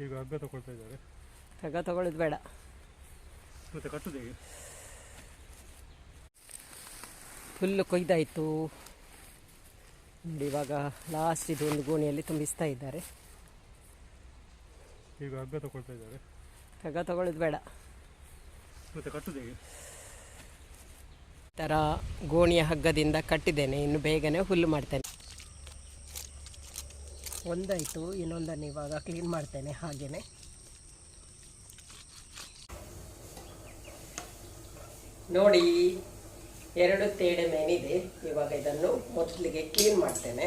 ಈಗ ಹಗ್ಗ ತಗೊಳ್ತಾ ಇದ್ದಾರೆ. ಹಗ್ಗ ತಗೊಳ್ಳೋದು ಬೇಡ. ಮತ್ತೆ ಕಟ್ಟುದು ಹೇಗೆ? ಫುಲ್ಲು ಕೊಯ್ದಾಯಿತು. ನೋಡಿ ಇವಾಗ ಲಾಸ್ಟ್ ಇದು ಒಂದು ಗೋಣಿಯಲ್ಲಿ ತುಂಬಿಸ್ತಾ ಇದ್ದಾರೆ. ಈಗ ಹಗ್ಗ ತಗೊಳ್ತಾ ಇದ್ದಾರೆ. ಹಗ್ಗ ತಗೊಳ್ಳೋದು ಬೇಡ. ಮತ್ತೆ ಕಟ್ಟುದು ಹೇಗೆ? ಈ ಥರ ಗೋಣಿಯ ಹಗ್ಗದಿಂದ ಕಟ್ಟಿದ್ದೇನೆ. ಇನ್ನು ಬೇಗನೆ ಹುಲ್ಲು ಮಾಡ್ತೇನೆ. ಒಂದಾಯಿತು, ಇನ್ನೊಂದನ್ನು ಇವಾಗ ಕ್ಲೀನ್ ಮಾಡ್ತೇನೆ ಹಾಗೆಯೇ ನೋಡಿ, ಎರಡು ತೇಡೆ ಮೇನಿದೆ ಇವಾಗ ಇದನ್ನು ಮೊದಲಿಗೆ ಕ್ಲೀನ್ ಮಾಡ್ತೇನೆ.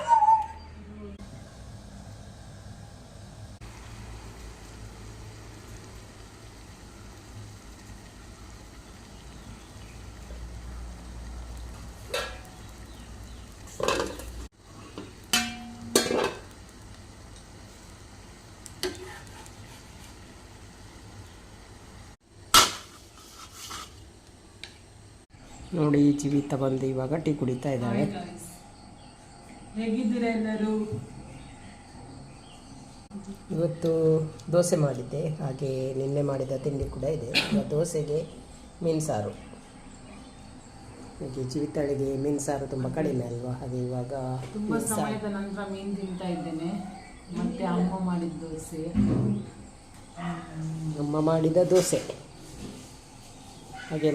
ನೋಡಿ ಜೀವಿತ ಬಂದು ಇವಾಗ ಟೀ ಕುಡಿತಾ ಇದ್ದಾವೆ ಹೇಗಿದ್ದೀರಾ ಎಲ್ಲರೂ ಇವತ್ತು ದೋಸೆ ಮಾಡಿದ್ದೆ ಹಾಗೆ ನಿನ್ನೆ ಮಾಡಿದ ತಿಂಡಿ ಕೂಡ ಇದೆ. ದೋಸೆಗೆ ಮೀನು ಸಾರು ಹೀಗೆ ಜೀವಿತಾಳಿಗೆ ಮೀನು ಸಾರು ತುಂಬ ಕಡಿಮೆ ಅಲ್ವಾ? ಹಾಗೆ ಇವಾಗ ತುಂಬಾ ಸಮಯದ ನಂತರ ಮೀನು ತಿಂತಾ ಇದ್ದೇನೆ. ಮತ್ತೆ ಅಮ್ಮ ಮಾಡಿದ ದೋಸೆ. ಅಮ್ಮ ಮಾಡಿದ ದೋಸೆ. ಹಾಗೆ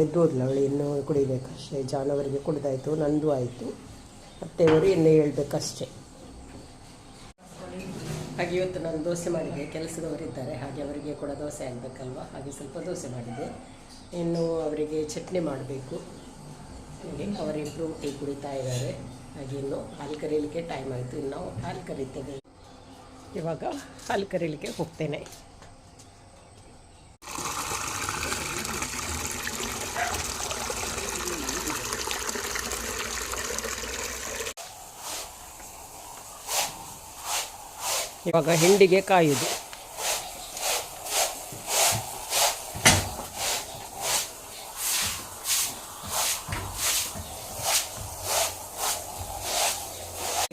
ಎದ್ದು ಹೋದ್ಲು ಅವಳು, ಇನ್ನೂ ಕುಡಿಬೇಕಷ್ಟೇ, ಜಾನವರಿಗೆ ಕುಡಿದಾಯಿತು, ನಂದು ಆಯಿತು. ಅತ್ತೆಯವರು ಇನ್ನೂ ಹೇಳ್ಬೇಕಷ್ಟೇ. ಹಾಗೆ ಇವತ್ತು ನಾನು ದೋಸೆ ಮಾಡಿದೆ, ಕೆಲಸದವರಿದ್ದಾರೆ, ಹಾಗೆ ಅವರಿಗೆ ಕೂಡ ದೋಸೆ ಆಗಬೇಕಲ್ವ? ಹಾಗೆ ಸ್ವಲ್ಪ ದೋಸೆ ಮಾಡಿದೆ. ಇನ್ನು ಅವರಿಗೆ ಚಟ್ನಿ ಮಾಡಬೇಕು. ಹಾಗೆ ಅವರಿಬ್ಬರು ಟೀ ಕುಡಿತಾ ಇದ್ದಾರೆ. ಹಾಗೆ ಇನ್ನು ಹಾಲು ಕರೀಲಿಕ್ಕೆ ಟೈಮ್ ಆಯಿತು. ಇನ್ನು ಹಾಲು ಕರಿತೇವೆ. ಇವಾಗ ಹಾಲು ಕರೀಲಿಕ್ಕೆ ಹೋಗ್ತೇನೆ. ಇವಾಗ ಹಿಂಡಿಗೆ ಕಾಯುದು.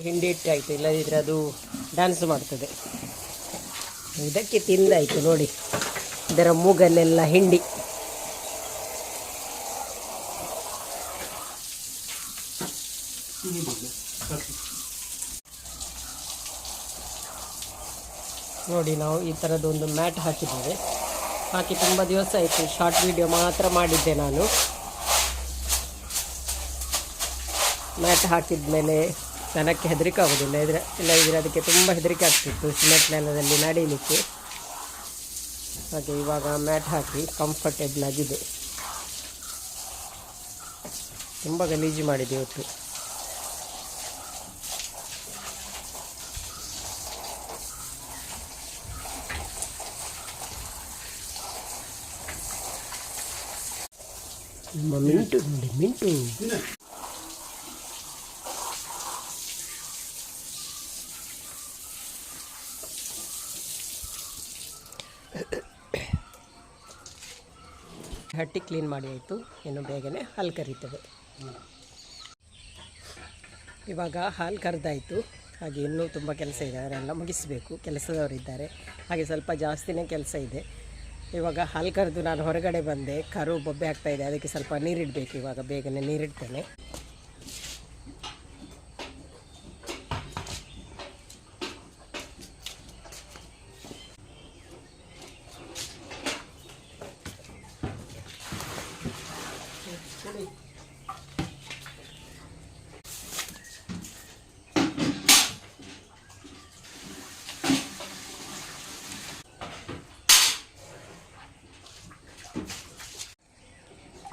ಹಿಂಡಿ ಇಟ್ಟಾಯ್ತು, ಇಲ್ಲದಿದ್ರೆ ಅದು ಡ್ಯಾನ್ಸ್ ಮಾಡ್ತದೆ. ಇದಕ್ಕೆ ತಿಂದಾಯ್ತು ನೋಡಿ, ಇದರ ಮೂಗಲ್ಲೆಲ್ಲ ಹಿಂಡಿ. ನೋಡಿ ನಾವು ಈ ಥರದ ಒಂದು ಮ್ಯಾಟ್ ಹಾಕಿದ್ದೇವೆ. ಹಾಕಿ ತುಂಬ ದಿವಸ ಆಯಿತು ಶಾರ್ಟ್ ವಿಡಿಯೋ ಮಾತ್ರ ಮಾಡಿದ್ದೆ ನಾನು. ಮ್ಯಾಟ್ ಹಾಕಿದ ಮೇಲೆ ದನಕ್ಕೆ ಹೆದರಿಕೆ ಆಗೋದಿಲ್ಲ. ಇದ್ರೆ, ಇಲ್ಲ, ಇದ್ರೆ ಅದಕ್ಕೆ ತುಂಬ ಹೆದರಿಕೆ ಆಗ್ತಿತ್ತು ಸಿಮೆಂಟ್ ನೆಲದಲ್ಲಿ ನಡೀಲಿಕ್ಕೆ ಹಾಗೆ ಇವಾಗ ಮ್ಯಾಟ್ ಹಾಕಿ ಕಂಫರ್ಟೇಬಲ್ ಆಗಿದೆ. ತುಂಬ ಗಲೀಜು ಮಾಡಿದೆ ಇವತ್ತು. Mint mint. ಹಟ್ಟಿ ಕ್ಲೀನ್ ಮಾಡಿ ಆಯಿತು. ಇನ್ನು ಬೇಗನೆ ಹಾಲು ಕರಿತೇವೆ. ಇವಾಗ ಹಾಲು ಕರೆದಾಯಿತು. ಹಾಗೆ ಇನ್ನೂ ತುಂಬ ಕೆಲಸ ಇದೆ. ಅವರೆಲ್ಲ ಮುಗಿಸಬೇಕು. ಕೆಲಸದವರಿದ್ದಾರೆ. ಹಾಗೆ ಸ್ವಲ್ಪ ಜಾಸ್ತಿನೇ ಕೆಲಸ ಇದೆ. ಇವಾಗ ಹಾಲು ಕರೆದು ನಾನು ಹೊರಗಡೆ ಬಂದೆ. ಕರು ಬೊಬ್ಬೆ ಆಗ್ತಾ ಇದೆ. ಅದಕ್ಕೆ ಸ್ವಲ್ಪ ನೀರಿಡಬೇಕು ಇವಾಗ. ಬೇಗನೆ ನೀರಿಡ್ತೇನೆ.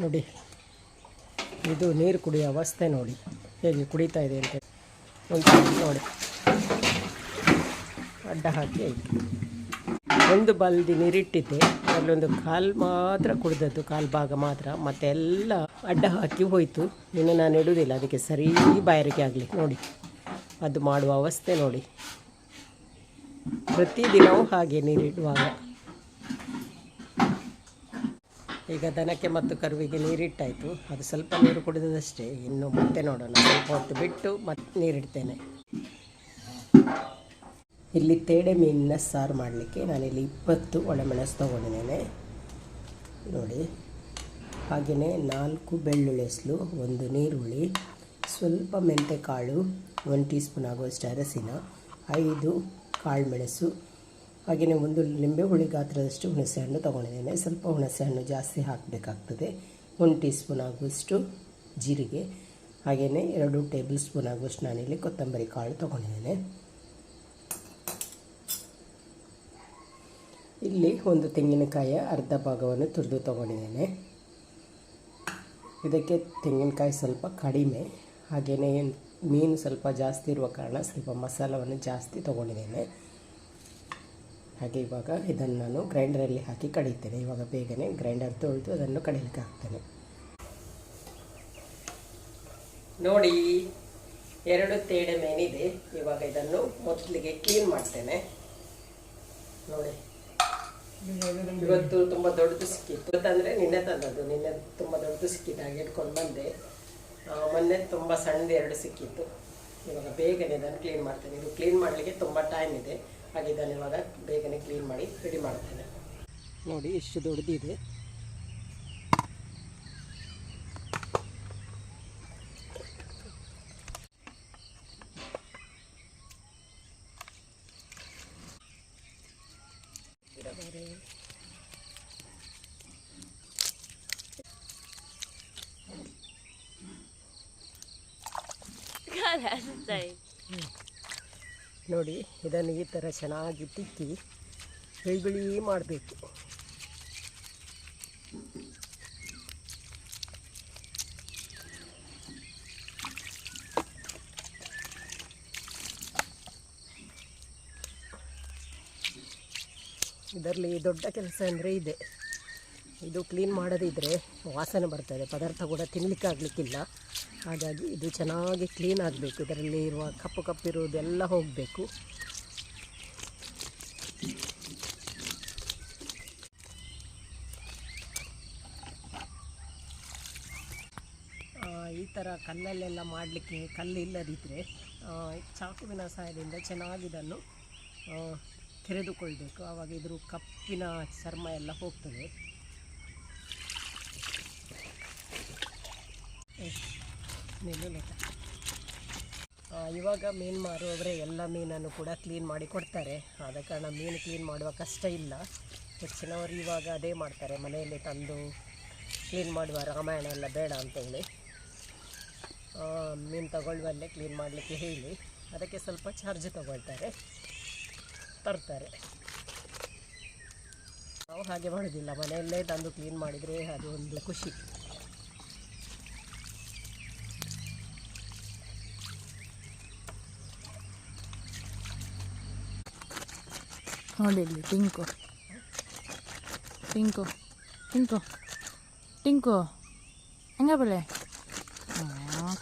ನೋಡಿ. ಇದು ನೀರು ಕುಡಿಯೋ ಅವಸ್ಥೆ ನೋಡಿ. ಹೇಗೆ ಕುಡಿತಾ ಇದೆ ಅಂತ. ನೋಡಿ. ಅಡ್ಡ ಹಾಕಿ ಒಂದು ಬಲ್ದಿ ನೀರಿಟ್ಟಿದ್ದೆ. ಅದರಲ್ಲೊಂದು ಕಾಲು ಮಾತ್ರ ಕುಡಿದದ್ದು. ಕಾಲು ಭಾಗ ಮಾತ್ರ. ಮತ್ತೆ ಎಲ್ಲ ಅಡ್ಡ ಹಾಕಿ ಹೋಯಿತು. ಇನ್ನು ನಾನು ಇಡುವುದಿಲ್ಲ ಅದಕ್ಕೆ ಸರಿ ಬಾಯಾರಿಕೆ ಆಗಲಿ. ನೋಡಿ. ಅದು ಮಾಡುವ ಅವಸ್ಥೆ ನೋಡಿ. ಪ್ರತಿದಿನವೂ ಹಾಗೆ ನೀರಿಡುವಾಗ. ಈಗ ದನಕ್ಕೆ ಮತ್ತು ಕರುವಿಗೆ ನೀರಿಟ್ಟಾಯಿತು. ಅದು ಸ್ವಲ್ಪ ನೀರು ಕುಡಿದದಷ್ಟೇ. ಇನ್ನು ಮತ್ತೆ ನೋಡೋಣ. ಸ್ವಲ್ಪ ಹೊತ್ತು ಬಿಟ್ಟು ಮತ್ತೆ ನೀರಿಡ್ತೇನೆ. ಇಲ್ಲಿ ತೇಡೆ ಮೀನಿನ ಸಾರು ಮಾಡಲಿಕ್ಕೆ ನಾನಿಲ್ಲಿ ಇಪ್ಪತ್ತು ಒಣಮೆಣಸು ತೊಗೊಂಡಿದ್ದೇನೆ. ನೋಡಿ. ಹಾಗೆಯೇ ನಾಲ್ಕು ಬೆಳ್ಳುಳ್ಳಿ ಹೆಸಲು, ಒಂದು ನೀರುಳ್ಳಿ, ಸ್ವಲ್ಪ ಮೆಂತೆಕಾಳು, ಒಂದು ಟೀ ಸ್ಪೂನ್ ಆಗುವಷ್ಟು ಅರಸಿನ, ಐದು ಕಾಳುಮೆಣಸು ಹಾಗೆಯೇ ಒಂದು ಲಿಂಬೆ ಹುಳಿ ಗಾತ್ರದಷ್ಟು ಹುಣಸೆಹಣ್ಣು ತೊಗೊಂಡಿದ್ದೇನೆ. ಸ್ವಲ್ಪ ಹುಣಸೆಹಣ್ಣು ಜಾಸ್ತಿ ಹಾಕಬೇಕಾಗ್ತದೆ. ಒಂದು ಟೀ ಸ್ಪೂನ್ ಆಗುವಷ್ಟು ಜೀರಿಗೆ, ಹಾಗೆಯೇ ಎರಡು ಟೇಬಲ್ ಸ್ಪೂನ್ ಆಗುವಷ್ಟು ನಾನಿಲ್ಲಿ ಕೊತ್ತಂಬರಿ ಕಾಳು ತೊಗೊಂಡಿದ್ದೇನೆ. ಇಲ್ಲಿ ಒಂದು ತೆಂಗಿನಕಾಯಿಯ ಅರ್ಧ ಭಾಗವನ್ನು ತುರಿದು ತೊಗೊಂಡಿದ್ದೇನೆ. ಇದಕ್ಕೆ ತೆಂಗಿನಕಾಯಿ ಸ್ವಲ್ಪ ಕಡಿಮೆ, ಹಾಗೆಯೇ ಮೀನು ಸ್ವಲ್ಪ ಜಾಸ್ತಿ ಇರುವ ಕಾರಣ ಸ್ವಲ್ಪ ಮಸಾಲವನ್ನು ಜಾಸ್ತಿ ತೊಗೊಂಡಿದ್ದೇನೆ. ಹಾಗೆ ಇವಾಗ ಇದನ್ನು ನಾನು ಗ್ರೈಂಡರಲ್ಲಿ ಹಾಕಿ ಕಡಿತೇನೆ. ಇವಾಗ ಬೇಗನೆ ಗ್ರೈಂಡರ್ ತೊಳೆದು ಅದನ್ನು ಕಡಿಲಿಕ್ಕೆ ಹಾಕ್ತೇನೆ. ನೋಡಿ, ಎರಡು ತೇಡೆ ಮೇನಿದೆ ಇವಾಗ ಇದನ್ನು ಮೊದಲಿಗೆ ಕ್ಲೀನ್ ಮಾಡ್ತೇನೆ. ನೋಡಿ. ಇವತ್ತು ತುಂಬ ದೊಡ್ಡದು ಸಿಕ್ಕಿತ್ತು. ಇವತ್ತಂದರೆ ನಿನ್ನೆ ತಂದದ್ದು. ನಿನ್ನೆ ತುಂಬ ದೊಡ್ಡದು ಸಿಕ್ಕಿತ್ತು. ಹಾಗೆ ಇಟ್ಕೊಂಡು ಬಂದೆ. ಮೊನ್ನೆ ತುಂಬ ಸಣ್ಣದು ಎರಡು ಸಿಕ್ಕಿತ್ತು. ಇವಾಗ ಬೇಗನೆ ಇದನ್ನು ಕ್ಲೀನ್ ಮಾಡ್ತೇನೆ. ಇದು ಕ್ಲೀನ್ ಮಾಡಲಿಕ್ಕೆ ತುಂಬ ಟೈಮ್ ಇದೆ. ಹಾಗೆ ಇದನ್ನು ಇವಾಗ ಬೇಗನೆ ಕ್ಲೀನ್ ಮಾಡಿ ರೆಡಿ ಮಾಡ್ತೇನೆ ನೋಡಿ ಎಷ್ಟು ದೊಡ್ಡದಿದೆ ನೋಡಿ ಇದನ್ನು ಈ ಥರ ಚೆನ್ನಾಗಿ ತಿಕ್ಕಿ ಬಿಳಿ ಮಾಡಬೇಕು. ಇದರಲ್ಲಿ ದೊಡ್ಡ ಕೆಲಸ ಅಂದರೆ ಇದೆ. ಇದು ಕ್ಲೀನ್ ಮಾಡದಿದ್ದರೆ ವಾಸನೆ ಬರ್ತದೆ ಪದಾರ್ಥ ಕೂಡ ತಿನ್ನಲಿಕ್ಕೆ ಆಗಲಿಕ್ಕಿಲ್ಲ. ಹಾಗಾಗಿ ಇದು ಚೆನ್ನಾಗಿ ಕ್ಲೀನ್ ಆಗಬೇಕು. ಇದರಲ್ಲಿ ಇರುವ ಕಪ್ಪು ಕಪ್ಪಿರುವುದೆಲ್ಲ ಹೋಗಬೇಕು. ಈ ಥರ ಕಲ್ಲಲ್ಲೆಲ್ಲ ಮಾಡಲಿಕ್ಕೆ ಕಲ್ಲು ಇಲ್ಲದಿದ್ದರೆ ಚಾಕುವಿನ ಸಹಾಯದಿಂದ ಚೆನ್ನಾಗಿ ಇದನ್ನು ತೆರೆದುಕೊಳ್ಬೇಕು. ಆವಾಗ ಇದ್ರ ಕಪ್ಪಿನ ಚರ್ಮ ಎಲ್ಲ ಹೋಗ್ತದೆ. ಇವಾಗ ಮೀನು ಮಾರುವವರೇ ಎಲ್ಲ ಮೀನನ್ನು ಕೂಡ ಕ್ಲೀನ್ ಮಾಡಿ ಕೊಡ್ತಾರೆ. ಆದ ಕಾರಣ ಮೀನು ಕ್ಲೀನ್ ಮಾಡುವ ಕಷ್ಟ ಇಲ್ಲ. ಹೆಚ್ಚಿನವರು ಇವಾಗ ಅದೇ ಮಾಡ್ತಾರೆ. ಮನೆಯಲ್ಲಿ ತಂದು ಕ್ಲೀನ್ ಮಾಡುವ ರಾಮಾಯಣ ಎಲ್ಲ ಬೇಡ ಅಂತೇಳಿ ಮೀನು ತಗೊಳ್ಳುವಲ್ಲೇ ಕ್ಲೀನ್ ಮಾಡಲಿಕ್ಕೆ ಹೇಳಿ. ಅದಕ್ಕೆ ಸ್ವಲ್ಪ ಚಾರ್ಜ್ ತಗೊಳ್ತಾರೆ. ತರ್ತಾರೆ. ನಾವು ಹಾಗೆ ಮಾಡೋದಿಲ್ಲ. ಮನೆಯಲ್ಲೇ ತಂದು ಕ್ಲೀನ್ ಮಾಡಿದರೆ ಅದು ಒಂದು ಖುಷಿ. ನೋಡಿ ಇಲ್ಲಿ ಟಿಂಕು ಟಿಂಕು ಟಿಂಕು ಟಿಂಕು ಹೆಂಗ ಬೆಳೆ ಹಾಂ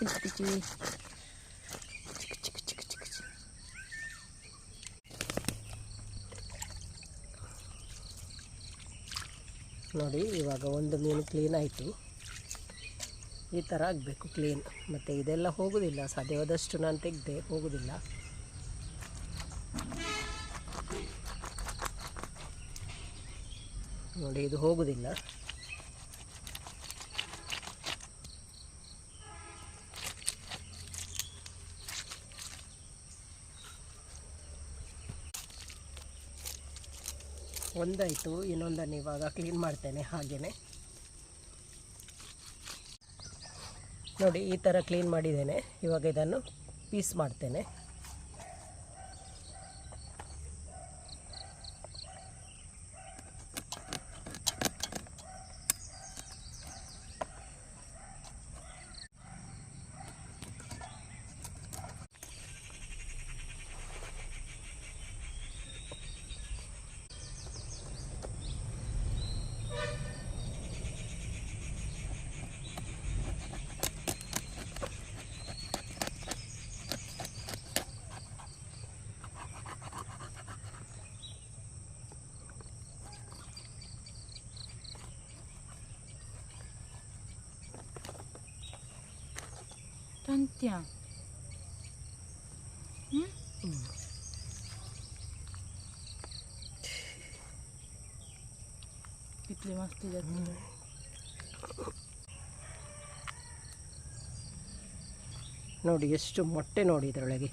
ನೋಡಿ, ಇವಾಗ ಒಂದು ಮೀನು ಕ್ಲೀನ್ ಆಯಿತು. ಈ ಥರ ಆಗಬೇಕು ಕ್ಲೀನ್ ಮತ್ತು ಇದೆಲ್ಲ ಹೋಗೋದಿಲ್ಲ, ಸಾಧ್ಯವಾದಷ್ಟು ನಾನು ತೆಗೆದೆ, ಹೋಗೋದಿಲ್ಲ. ನೋಡಿ, ಇದು ಹೋಗೋದಿಲ್ಲ. ಒಂದಾಯಿತು, ಇನ್ನೊಂದನ್ನು ಇವಾಗ ಕ್ಲೀನ್ ಮಾಡ್ತೇನೆ ಹಾಗೆಯೇ ನೋಡಿ, ಈ ಥರ ಕ್ಲೀನ್ ಮಾಡಿದ್ದೇನೆ. ಇವಾಗ ಇದನ್ನು ಪೀಸ್ ಮಾಡ್ತೇನೆ. ನೋಡಿ ಎಷ್ಟು ಮೊಟ್ಟೆ ನೋಡಿ ಇದರೊಳಗೆ.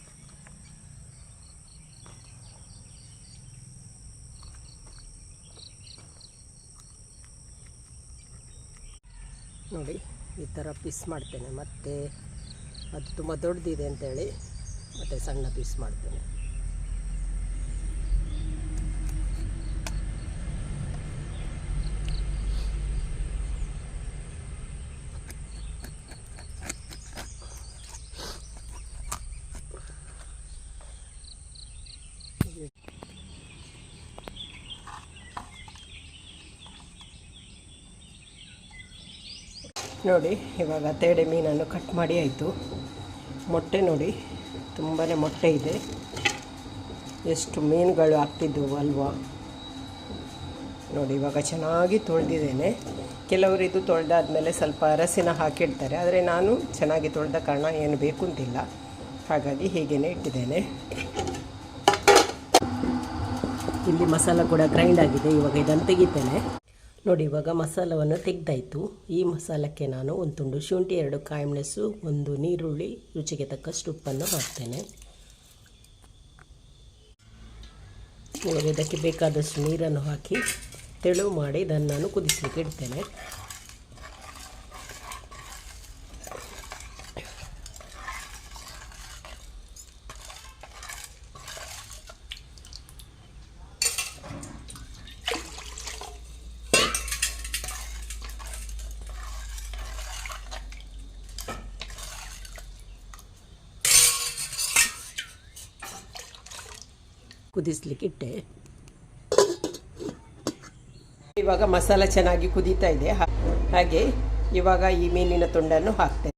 ನೋಡಿ ಈ ಥರ ಪೀಸ್ ಮಾಡ್ತೇನೆ ಮತ್ತು. ಅದು ತುಂಬ ದೊಡ್ಡದಿದೆ ಅಂತೇಳಿ ಮತ್ತು ಸಣ್ಣ ಪೀಸ್ ಮಾಡ್ತೇನೆ. ನೋಡಿ, ಇವಾಗ ತೇಡೆ ಮೀನನ್ನು ಕಟ್ ಮಾಡಿ ಆಯಿತು. ಮೊಟ್ಟೆ ನೋಡಿ ತುಂಬಾ ಮೊಟ್ಟೆ ಇದೆ. ಎಷ್ಟು ಮೀನುಗಳು ಆಗ್ತಿದ್ದವು ಅಲ್ವಾ. ನೋಡಿ, ಇವಾಗ ಚೆನ್ನಾಗಿ ತೊಳೆದಿದ್ದೇನೆ. ಕೆಲವರು ಇದು ತೊಳೆದಾದ್ಮೇಲೆ ಸ್ವಲ್ಪ ಅರಸಿನ ಹಾಕಿಡ್ತಾರೆ. ಆದರೆ ನಾನು ಚೆನ್ನಾಗಿ ತೊಳೆದ ಕಾರಣ ಏನು ಬೇಕು ಅಂತಿಲ್ಲ. ಹಾಗಾಗಿ ಹೀಗೇ ಇಟ್ಟಿದ್ದೇನೆ. ಇಲ್ಲಿ ಮಸಾಲ ಕೂಡ ಗ್ರೈಂಡ್ ಆಗಿದೆ. ಇವಾಗ ಇದನ್ನು ತೆಗಿತೇನೆ. ನೋಡಿ, ಇವಾಗ ಮಸಾಲವನ್ನು ತೆಗೆದಾಯಿತು. ಈ ಮಸಾಲಕ್ಕೆ ನಾನು ಒಂದು ತುಂಡು ಶುಂಠಿ, ಎರಡು ಕಾಯಿಮೆಣಸು, ಒಂದು ನೀರುಳ್ಳಿ, ರುಚಿಗೆ ತಕ್ಕಷ್ಟು ಉಪ್ಪನ್ನು ಹಾಕ್ತೇನೆ. ಇವಾಗ ಇದಕ್ಕೆ ಬೇಕಾದಷ್ಟು ನೀರನ್ನು ಹಾಕಿ, ತೆಳು ಮಾಡಿ, ಇದನ್ನು ನಾನು ಕುದಿಸಲಿಕ್ಕೆ ಇಡ್ತೇನೆ. ಕುದಿಸ್ಲಿಕ್ಕೆ ಇಟ್ಟೆ ಇವಾಗ ಮಸಾಲ ಚೆನ್ನಾಗಿ ಕುದೀತಾ ಇದೆ. ಹಾಗೆ ಇವಾಗ ಈ ಮೀನಿನ ತುಂಡನ್ನು ಹಾಕ್ತೇನೆ.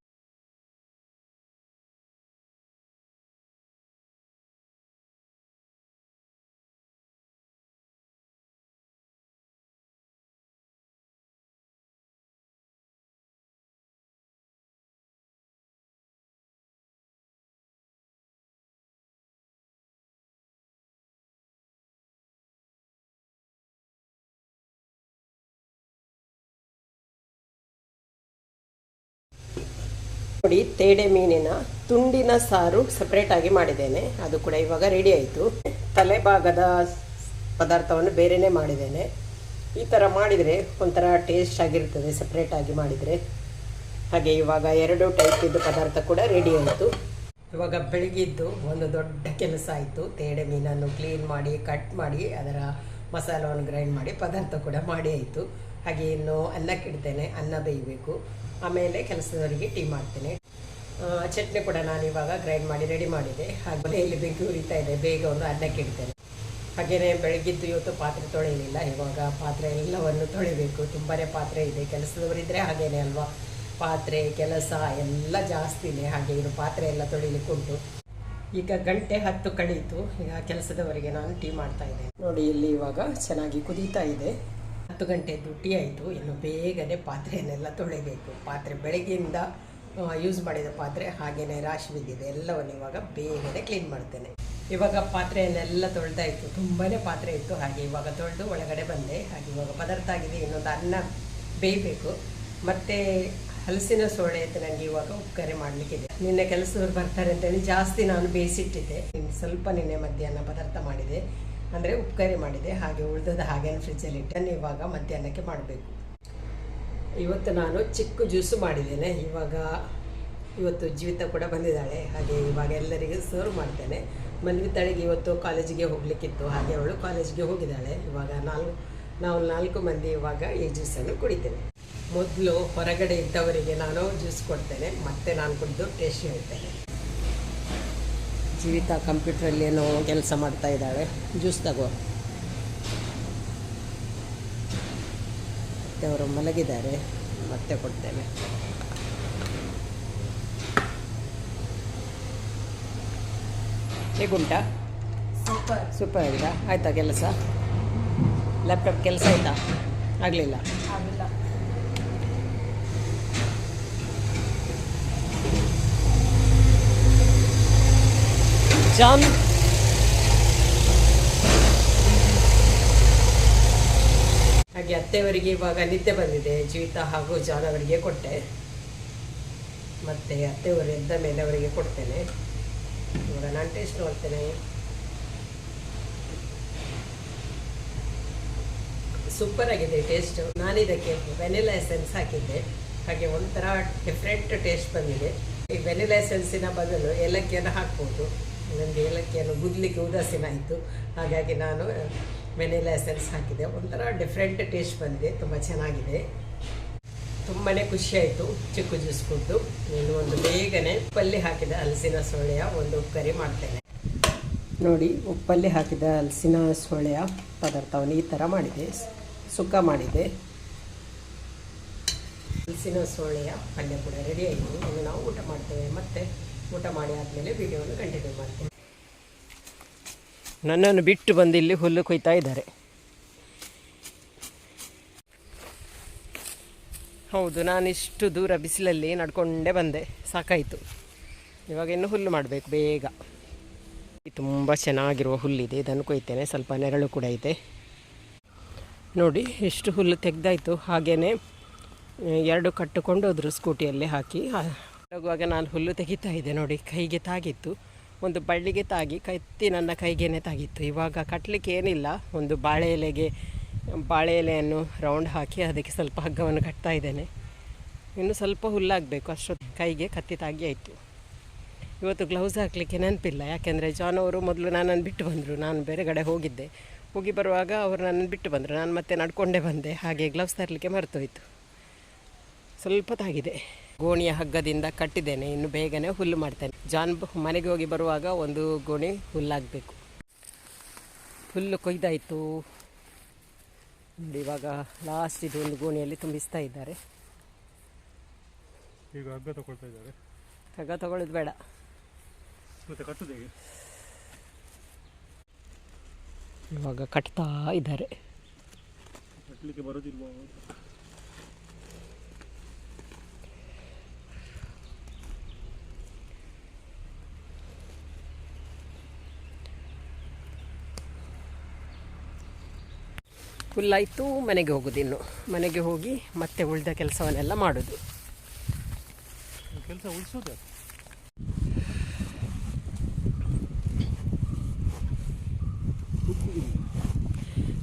ನೋಡಿ ತೇಡೆ ಮೀನಿನ ತುಂಡಿನ ಸಾರು ಸಪ್ರೇಟಾಗಿ ಮಾಡಿದ್ದೇನೆ. ಅದು ಕೂಡ ಇವಾಗ ರೆಡಿ ಆಯಿತು. ತಲೆಭಾಗದ ಪದಾರ್ಥವನ್ನು ಬೇರೆನೇ ಮಾಡಿದ್ದೇನೆ. ಈ ಥರ ಮಾಡಿದರೆ ಒಂಥರ ಟೇಸ್ಟ್ ಆಗಿರ್ತದೆ ಸಪ್ರೇಟಾಗಿ ಮಾಡಿದರೆ. ಹಾಗೆ ಇವಾಗ ಎರಡು ಟೈಪಿದ್ದು ಪದಾರ್ಥ ಕೂಡ ರೆಡಿ ಆಯಿತು. ಇವಾಗ ಬೆಳಗಿದ್ದು ಒಂದು ದೊಡ್ಡ ಕೆಲಸ ಆಯಿತು. ತೇಡೆ ಮೀನನ್ನು ಕ್ಲೀನ್ ಮಾಡಿ ಕಟ್ ಮಾಡಿ, ಅದರ ಮಸಾಲವನ್ನು ಗ್ರೈಂಡ್ ಮಾಡಿ ಪದಾರ್ಥ ಕೂಡ ಮಾಡಿ ಆಯಿತು. ಹಾಗೆ ಇನ್ನು ಅನ್ನಕ್ಕಿಡ್ತೇನೆ, ಅನ್ನ ಬೇಯಬೇಕು. ಆಮೇಲೆ ಕೆಲಸದವರಿಗೆ ಟೀ ಮಾಡ್ತೇನೆ. ಚಟ್ನಿ ಕೂಡ ನಾನು ಇವಾಗ ಗ್ರೈಂಡ್ ಮಾಡಿ ರೆಡಿ ಮಾಡಿದೆ. ಹಾಗೆ ಇಲ್ಲಿ ಬೆಂಕಿ ಉರಿತಾ ಇದೆ. ಬೇಗ ಒಂದು ಅನ್ನಕ್ಕೆ ಇಡ್ತೇನೆ ಹಾಗೆಯೇ ಬೆಳಗಿದ್ದು ಇವತ್ತು ಪಾತ್ರೆ ತೊಳೆಯಲಿಲ್ಲ. ಇವಾಗ ಪಾತ್ರೆ ಎಲ್ಲವನ್ನು ತೊಳಿಬೇಕು. ತುಂಬಾ ಪಾತ್ರೆ ಇದೆ. ಕೆಲಸದವರಿದ್ದರೆ ಹಾಗೇನೆ ಅಲ್ವಾ? ಪಾತ್ರೆ, ಕೆಲಸ ಎಲ್ಲ ಜಾಸ್ತಿನೇ. ಹಾಗೆ ಇನ್ನು ಪಾತ್ರೆ ಎಲ್ಲ ತೊಳಿಲಿಕ್ಕೆ ಉಂಟು. ಈಗ ಗಂಟೆ ಹತ್ತು ಕಳೀತು. ಈಗ ಕೆಲಸದವರಿಗೆ ನಾನು ಟೀ ಮಾಡ್ತಾ ಇದ್ದೇನೆ. ನೋಡಿ, ಇಲ್ಲಿ ಇವಾಗ ಚೆನ್ನಾಗಿ ಕುದೀತಾ ಇದೆ. ಹತ್ತು ಗಂಟೆ ದುಟ್ಟಿ ಆಯಿತು. ಇನ್ನು ಬೇಗನೆ ಪಾತ್ರೆಯನ್ನೆಲ್ಲ ತೊಳಿಬೇಕು. ಪಾತ್ರೆ ಬೆಳಗ್ಗೆಯಿಂದ ಯೂಸ್ ಮಾಡಿದ ಪಾತ್ರೆ ಹಾಗೆಯೇ ರಾಶಿ ಬಿದ್ದಿದೆ. ಎಲ್ಲವನ್ನು ಇವಾಗ ಬೇಗನೆ ಕ್ಲೀನ್ ಮಾಡ್ತೇನೆ. ಇವಾಗ ಪಾತ್ರೆಯನ್ನೆಲ್ಲ ತೊಳೆದಾಯಿತು ತುಂಬಾ ಪಾತ್ರೆ ಇತ್ತು. ಹಾಗೆ ಇವಾಗ ತೊಳೆದು ಒಳಗಡೆ ಬಂದೆ. ಹಾಗೆ ಇವಾಗ ಪದಾರ್ಥ ಆಗಿದೆ. ಇನ್ನೊಂದು ಅನ್ನ ಬೇಯಬೇಕು. ಮತ್ತು ಹಲಸಿನ ಸೋಳೆ ಅಂತ ನನಗೆ ಇವಾಗ ಉಪ್ಕರೆ ಮಾಡಲಿಕ್ಕಿದೆ. ನಿನ್ನೆ ಕೆಲಸದವ್ರು ಬರ್ತಾರೆ ಅಂತೇಳಿ ಜಾಸ್ತಿ ನಾನು ಬೇಯಿಸಿಟ್ಟಿದ್ದೆ. ಇನ್ನು ಸ್ವಲ್ಪ ನಿನ್ನೆ ಮಧ್ಯಾಹ್ನ ಪದಾರ್ಥ ಮಾಡಿದೆ. ಅಂದರೆ ಉಪ್ಕರಿ ಮಾಡಿದೆ. ಹಾಗೆ ಉಳಿದದ ಹಾಗೆ ಫ್ರಿಜ್ಜಲ್ಲಿ ಇಟ್ಟನ್ನು ಇವಾಗ ಮಧ್ಯಾಹ್ನಕ್ಕೆ ಮಾಡಬೇಕು. ಇವತ್ತು ನಾನು ಚಿಕ್ಕ ಜ್ಯೂಸು ಮಾಡಿದ್ದೇನೆ. ಇವಾಗ ಇವತ್ತು ಜೀವಿತ ಕೂಡ ಬಂದಿದ್ದಾಳೆ. ಹಾಗೆ ಇವಾಗ ಎಲ್ಲರಿಗೂ ಸರ್ವ್ ಮಾಡ್ತೇನೆ. ಮನ್ವಿತಾಳಿಗೆ ಇವತ್ತು ಕಾಲೇಜಿಗೆ ಹೋಗಲಿಕ್ಕಿತ್ತು. ಹಾಗೆ ಅವಳು ಕಾಲೇಜಿಗೆ ಹೋಗಿದ್ದಾಳೆ. ಇವಾಗ ನಾಲ್ಕು, ನಾವು ನಾಲ್ಕು ಮಂದಿ ಇವಾಗ ಈ ಜ್ಯೂಸನ್ನು ಕುಡಿತೇನೆ ಮೊದಲು ಹೊರಗಡೆ ಇದ್ದವರಿಗೆ ನಾನು ಜ್ಯೂಸ್ ಕೊಡ್ತೇನೆ. ಮತ್ತೆ ನಾನು ಕುಡಿದು ಟೇಸ್ಟ್ ಹೇಳ್ತೇನೆ. ಜೀವಿತ ಕಂಪ್ಯೂಟ್ರಲ್ಲಿ ಏನೋ ಕೆಲಸ ಮಾಡ್ತಾ ಇದ್ದಾಳೆ. ಜ್ಯೂಸ್ ತಗೋ. ಮತ್ತೆ ಅವರು ಮಲಗಿದ್ದಾರೆ. ಮತ್ತೆ ಕೊಡ್ತೇನೆ. ಹೇಗುಂಟಾ? ಸೂಪರ್. ಸೂಪರ್ ಆಗಿದೆ? ಆಯಿತಾ ಕೆಲಸ? ಲ್ಯಾಪ್ಟಾಪ್ ಕೆಲಸ ಆಯಿತಾ? ಆಗಲಿಲ್ಲ. ಜಾನ್ ಹಾಗೆ ಅತ್ತೆಯವರಿಗೆ ಇವಾಗ ನಿದ್ದೆ ಬಂದಿದೆ. ಜೀವಿತ ಹಾಗೂ ಜಾನ್ ಅವರಿಗೆ ಕೊಟ್ಟೆ. ಮತ್ತೆ ಅತ್ತೆಯವರು ಎದ್ದ ಮೇಲೆ ಅವರಿಗೆ ಕೊಡ್ತೇನೆ. ಇವಾಗ ನಾನು ಟೇಸ್ಟ್ ನೋಡ್ತೇನೆ ಸೂಪರ್ ಆಗಿದೆ ಟೇಸ್ಟ್ ನಾನು ಇದಕ್ಕೆ ವೆನಿಲಾ ಎಸೆನ್ಸ್ ಹಾಕಿದ್ದೆ. ಹಾಗೆ ಒಂಥರ ಡಿಫ್ರೆಂಟ್ ಟೇಸ್ಟ್ ಬಂದಿದೆ. ಈ ವೆನಿಲಾ ಎಸೆನ್ಸಿನ ಬದಲು ಏಲಕ್ಕಿಯನ್ನು ಹಾಕ್ಬೋದು. ನನಗೆ ಏಲಕ್ಕಿಯನ್ನು ಗುದ್ಲಿಕ್ಕೆ ಉದಾಸೀನ ಆಯಿತು ಹಾಗಾಗಿ ನಾನು ಮೆನಿಲ ಎಸೆನ್ಸ್ ಹಾಕಿದೆ. ಒಂಥರ ಡಿಫ್ರೆಂಟ್ ಟೇಸ್ಟ್ ಬಂದಿದೆ. ತುಂಬ ಚೆನ್ನಾಗಿದೆ. ತುಂಬಾ ಖುಷಿಯಾಯಿತು. ಚಿಕ್ಕು ಜ್ಯೂಸ್ ಕೊಟ್ಟು ನೀನು ಒಂದು ಬೇಗನೆ ಉಪ್ಪಲ್ಲಿ ಹಾಕಿದ ಹಲಸಿನ ಸೊಳ್ಳೆಯ ಒಂದು ಕರಿ ಮಾಡ್ತೇನೆ. ನೋಡಿ, ಉಪ್ಪಲ್ಲಿ ಹಾಕಿದ ಹಲಸಿನ ಸೊಳ್ಳೆಯ ಪದಾರ್ಥವನ್ನು ಈ ಥರ ಮಾಡಿದೆ. ಸುಕ್ಕ ಮಾಡಿದೆ. ಹಲಸಿನ ಸೊಳ್ಳೆಯ ಪಲ್ಯ ಕೂಡ ರೆಡಿ ಆಯಿತು. ಇನ್ನು ನಾವು ಊಟ ಮಾಡ್ತೇವೆ. ಮತ್ತೆ ಊಟ ಮಾಡಿ ಆದಮೇಲೆ ವಿಡಿಯೋವನ್ನು ಕಂಟಿನ್ಯೂ ಮಾಡ್ತೀನಿ. ನನ್ನನ್ನು ಬಿಟ್ಟು ಬಂದು ಇಲ್ಲಿ ಹುಲ್ಲು ಕೊಯ್ತಾ ಇದ್ದಾರೆ. ಹೌದು ನಾನು ಇಷ್ಟು ದೂರ ಬಿಸಿಲಲ್ಲಿ ನಡ್ಕೊಂಡೇ ಬಂದೆ. ಸಾಕಾಯಿತು. ಇವಾಗ ಇನ್ನು ಹುಲ್ಲು ಮಾಡಬೇಕು ಬೇಗ. ತುಂಬ ಚೆನ್ನಾಗಿರುವ ಹುಲ್ಲಿದೆ. ಇದನ್ನು ಕೊಯ್ತೇನೆ. ಸ್ವಲ್ಪ ನೆರಳು ಕೂಡ ಇದೆ. ನೋಡಿ, ಎಷ್ಟು ಹುಲ್ಲು ತೆಗೆದಾಯಿತು. ಹಾಗೆಯೇ ಎರಡು ಕಟ್ಟುಕೊಂಡು ಹೋದರು ಸ್ಕೂಟಿಯಲ್ಲಿ ಹಾಕಿ ಹೋಗುವಾಗ ನಾನು ಹುಲ್ಲು ತೆಗಿತಾ ಇದ್ದೆ ನೋಡಿ, ಕೈಗೆ ತಾಗಿತ್ತು. ಒಂದು ಬಳ್ಳಿಗೆ ತಾಗಿ ಕತ್ತಿ ನನ್ನ ಕೈಗೇನೆ ತಾಗಿತ್ತು. ಇವಾಗ ಕಟ್ಟಲಿಕ್ಕೆ ಏನಿಲ್ಲ, ಒಂದು ಬಾಳೆ ಎಲೆಗೆ, ಬಾಳೆ ಎಲೆಯನ್ನು ರೌಂಡ್ ಹಾಕಿ ಅದಕ್ಕೆ ಸ್ವಲ್ಪ ಹಗ್ಗವನ್ನು ಕಟ್ತಾ ಇದ್ದೇನೆ. ಇನ್ನು ಸ್ವಲ್ಪ ಹುಲ್ಲಾಗಬೇಕು ಅಷ್ಟೊತ್ತು ಕೈಗೆ ಕತ್ತಿ ತಾಗಿ ಆಯಿತು. ಇವತ್ತು ಗ್ಲೌಸ್ ಹಾಕಲಿಕ್ಕೆ ನೆನಪಿಲ್ಲ, ಯಾಕೆಂದರೆ ಜಾನ್ ಅವರು ಮೊದಲು ನನ್ನನ್ನು ಬಿಟ್ಟು ಬಂದರು. ನಾನು ಬೇರೆ ಕಡೆ ಹೋಗಿದ್ದೆ. ಹೋಗಿ ಬರುವಾಗ ಅವರು ನನ್ನನ್ನು ಬಿಟ್ಟು ಬಂದರು. ನಾನು ಮತ್ತೆ ನಡ್ಕೊಂಡೇ ಬಂದೆ. ಹಾಗೆ ಗ್ಲೌಸ್ ತರಲಿಕ್ಕೆ ಮರ್ತೋಯ್ತು. ಸ್ವಲ್ಪ ತಾಗಿದೆ. ಗೋಣಿಯ ಹಗ್ಗದಿಂದ ಕಟ್ಟಿದ್ದೇನೆ. ಇನ್ನು ಬೇಗನೆ ಹುಲ್ಲು ಮಾಡ್ತೇನೆ. ಜಾನ್ ಮನೆಗೆ ಹೋಗಿ ಬರುವಾಗ ಒಂದು ಗೋಣಿ ಹುಲ್ಲಾಗಬೇಕು. ಹುಲ್ಲು ಕೊಯ್ದಾಯಿತು. ಇವಾಗ ಲಾಸ್ಟ್ ಇದು ಒಂದು ಗೋಣಿಯಲ್ಲಿ ತುಂಬಿಸ್ತಾ ಇದ್ದಾರೆ. ಈಗ ಹಗ್ಗ ತಗೊಳ್ತಾ ಇದ್ದಾರೆ. ಹಗ್ಗ ತಗೊಳ್ಳೋದು ಬೇಡ. ಮತ್ತೆ ಇವಾಗ ಕಟ್ತಾ ಇದ್ದಾರೆ. ಫುಲ್ಲಾಯಿತು ಮನೆಗೆ ಹೋಗೋದು ಇನ್ನು. ಮನೆಗೆ ಹೋಗಿ ಮತ್ತೆ ಉಳಿದ ಕೆಲಸವನ್ನೆಲ್ಲ ಮಾಡೋದು. ಕೆಲಸ ಉಳಿಸೋದು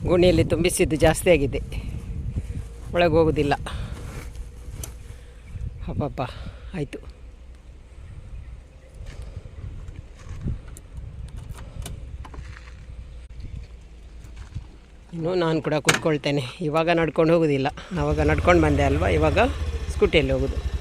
ಗೋಣಿಯಲ್ಲಿ ತುಂಬಿಸಿದ್ದು ಜಾಸ್ತಿ ಆಗಿದೆ. ಒಳಗೆ ಹೋಗೋದಿಲ್ಲ. ಹಬ್ಬಪ್ಪ ಆಯಿತು. ನಾನು ಕೂಡ ಕೂತ್ಕೊಳ್ತೇನೆ. ಇವಾಗ ನಡ್ಕೊಂಡು ಹೋಗೋದಿಲ್ಲ. ಆವಾಗ ನಡ್ಕೊಂಡು ಬಂದೆ ಅಲ್ವಾ? ಇವಾಗ ಸ್ಕೂಟಿಯಲ್ಲಿ ಹೋಗೋದು.